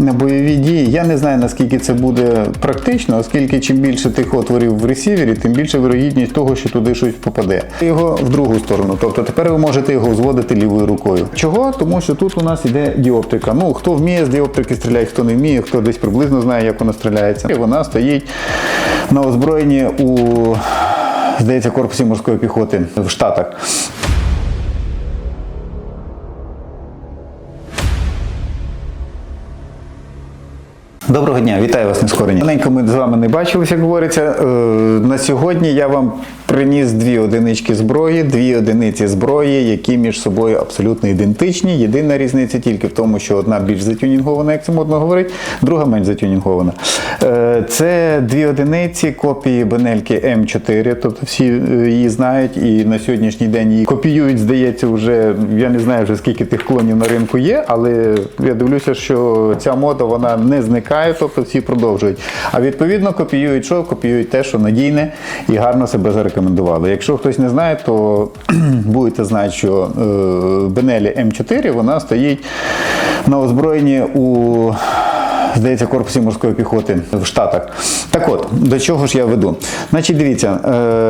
на бойові дії. Я не знаю, наскільки це буде практично, оскільки чим більше тих отворів в ресівері, тим більше вирогідність того, що туди щось попаде. Його в другу сторону. Тобто тепер ви можете його зводити лівою рукою. Чого? Тому що тут у нас іде діоптика. Ну, хто вміє з діоптики стріляти, хто не вміє, хто десь приблизно знає, як вона стріляється. І вона стоїть на озброєнні у, здається, корпусі морської піхоти в Штатах. Доброго дня, вітаю вас нескорені. Маленько ми з вами не бачилися, як говориться. Е, на сьогодні я вам приніс дві одинички зброї, дві одиниці зброї, які між собою абсолютно ідентичні. Єдина різниця тільки в тому, що одна більш затюнінгована, як це модно говорить, друга менш затюнінгована. Е, це дві одиниці копії Бенельки М4, тобто всі е, її знають, і на сьогоднішній день її копіюють, здається, вже я не знаю вже скільки тих клонів на ринку є, але я дивлюся, що ця мода вона не зникає, тобто всі продовжують. А відповідно копіюють що? Копіюють те, що надійне і гарно себе зарекомендувало. Якщо хтось не знає, то будете знати, що Бенелі М4 вона стоїть на озброєнні у здається, корпусі морської піхоти в Штатах. Так от, до чого ж я веду? Значить, дивіться,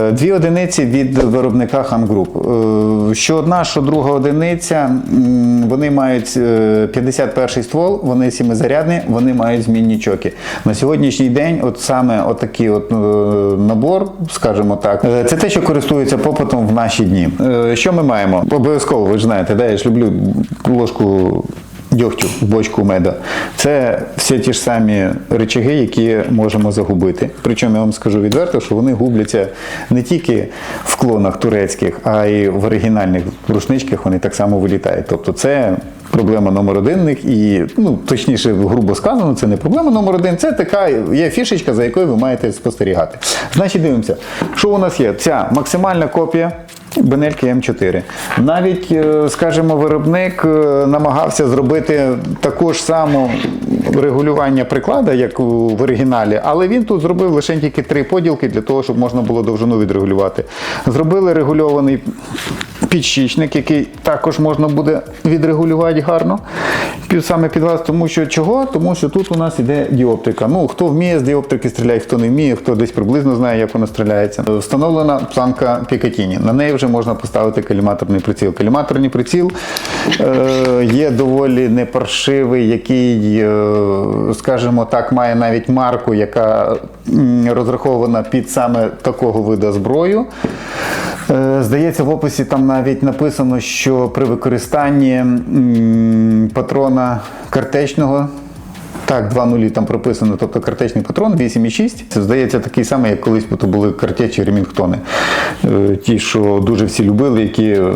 е, дві одиниці від виробника Han Group. Е, Що одна, що друга одиниця, вони мають е, 51 ствол, вони сімизарядні, вони мають змінні чоки. На сьогоднішній день, от саме отакий от, е, набор, скажімо так, е, це те, що користується попитом в наші дні. Е, Що ми маємо? Обов'язково, ви ж знаєте, да, я ж люблю ложку дьогтю в бочку меда. Це всі ті ж самі речаги, які можемо загубити. Причому я вам скажу відверто, що вони губляться не тільки в клонах турецьких, а й в оригінальних рушничках вони так само вилітають. Тобто це проблема номер один. І, ну, точніше, грубо сказано, це не проблема номер один, це така є фішечка, за якою ви маєте спостерігати. Значить, дивимося, що у нас є? Ця максимальна копія. Бенельки М4. Навіть, е, скажімо, виробник е, намагався зробити таку ж саму регулювання приклада, як в оригіналі, але він тут зробив лише тільки три поділки для того, щоб можна було довжину відрегулювати. Зробили регульований підщічник, який також можна буде відрегулювати гарно. Саме під вас, тому що чого? Тому що тут у нас іде діоптика. Ну, хто вміє з діоптики стріляє, хто не вміє, хто десь приблизно знає, як вона стріляється. Встановлена планка Пікатіні. На неї вже можна поставити каліматорний приціл. Каліматорний приціл є доволі непаршивий, який, е, скажімо так, має навіть марку, яка розрахована під саме такого виду зброю. Е, Здається, в описі там навіть написано, що при використанні патрона картечного. Так, два нулі там прописано, тобто картечний патрон 8,6. Це здається такий самий, як колись були картечі ремінгтони. Е, Ті, що дуже всі любили, які е,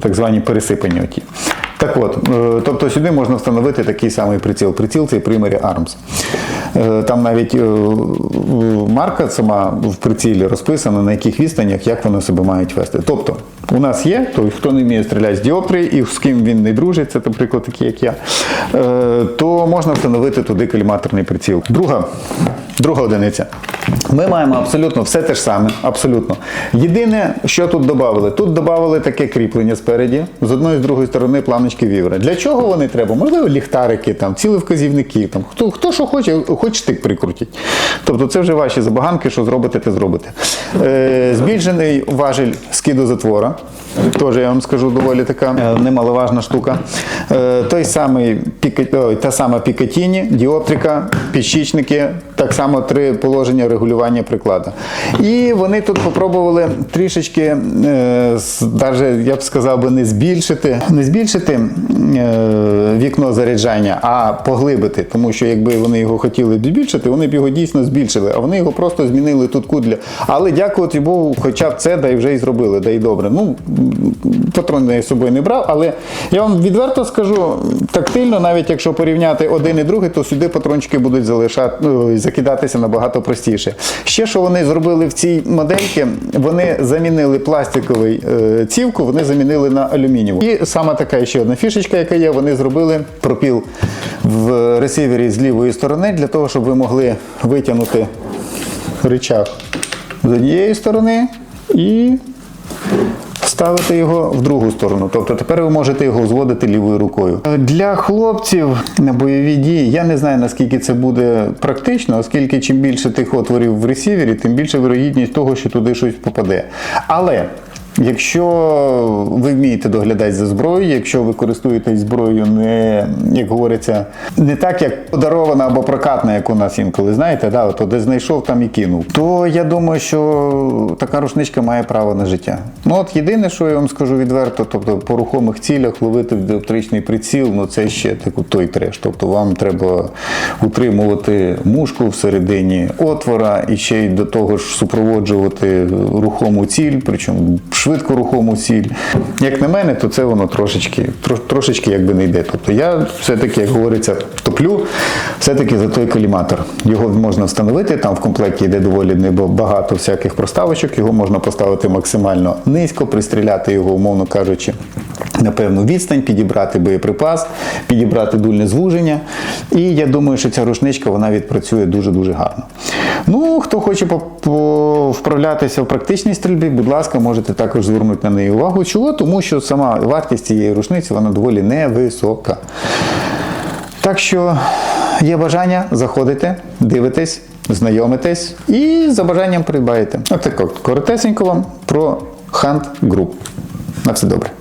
так звані пересипані. Оті. Так от, е, тобто сюди можна встановити такий самий приціл. Приціл цей Primary Arms. Там навіть марка сама в прицілі розписана, на яких відстанях, як вони себе мають вести. Тобто, у нас є той, хто не вміє стріляти з діоптрії і з ким він не дружить, це, наприклад, такі, як я, е, то можна встановити туди каліматорний приціл. Друга, друга одиниця. Ми маємо абсолютно все те ж саме. Абсолютно. Єдине, що тут додали, тут додали таке кріплення спереді, з одної з другої сторони планочки вівера. Для чого вони треба? Можливо, ліхтарики, там, ціли вказівники, там, хто, хто що хоче, хоч штик прикрутить. Тобто це вже ваші забаганки, що зробите, те зробите. Е, збільшений важель скиду затвора. Теж я вам скажу доволі така е, немаловажна штука. Е, той самий ой, та сама Пікатіні, діоптрика, підщічники, так само три положення регулювання приклада. І вони тут попробували трішечки, е, з- даже, я б сказав би, не збільшити, не збільшити е, вікно заряджання, а поглибити. Тому що якби вони його хотіли збільшити, вони б його дійсно збільшили, а вони його просто змінили тут кут для. Але дякувати Богу, хоча б це, да й вже і зробили, да й добре. Ну, патрон я з собою не брав, але я вам відверто скажу, тактильно, навіть якщо порівняти один і другий, то сюди патрончики будуть залишати, ну, закидатися набагато простіше. Ще що вони зробили в цій модельці, вони замінили пластиковий е, цівку, вони замінили на алюмінієву. І саме така ще одна фішечка, яка є, вони зробили пропіл в ресивері з лівої сторони для того, щоб ви могли витягнути рычаг з однієї сторони і ставите його в другу сторону. Тобто тепер ви можете його зводити лівою рукою. Е, Для хлопців на бойові дії я не знаю наскільки це буде практично, оскільки чим більше тих отворів в ресівері, тим більше вирогідність того, що туди щось попаде. Але Якщо ви вмієте доглядати за зброєю, якщо ви користуєтесь зброєю не, як говориться, не так, як подарована або прокатна, як у нас інколи, знаєте, да, от, де знайшов, там і кинув, то я думаю, що така рушничка має право на життя. Ну от єдине, що я вам скажу відверто, тобто по рухомих цілях ловити в диоптричний приціл, ну це ще таку той треш. Тобто вам треба утримувати мушку всередині отвора і ще й до того ж супроводжувати рухому ціль, причому швидко рухому ціль. Як на мене, то це воно трошечки, тро- трошечки якби не йде. Тобто я все-таки, як говориться, топлю все-таки за той коліматор. Його можна встановити, там в комплекті йде доволі багато всяких проставочок, його можна поставити максимально низько, пристріляти його, умовно кажучи, на певну відстань, підібрати боєприпас, підібрати дульне звуження. І я думаю, що ця рушничка вона відпрацює дуже-дуже гарно. Ну, хто хоче по- вправлятися в практичній стрільбі, будь ласка, можете також звернути на неї увагу. Чого? Тому що сама вартість цієї рушниці вона доволі невисока. Так що є бажання, заходите, дивитесь, знайомитесь і за бажанням придбаєте. Отак, коротесенько вам про Hunt Group. На все добре.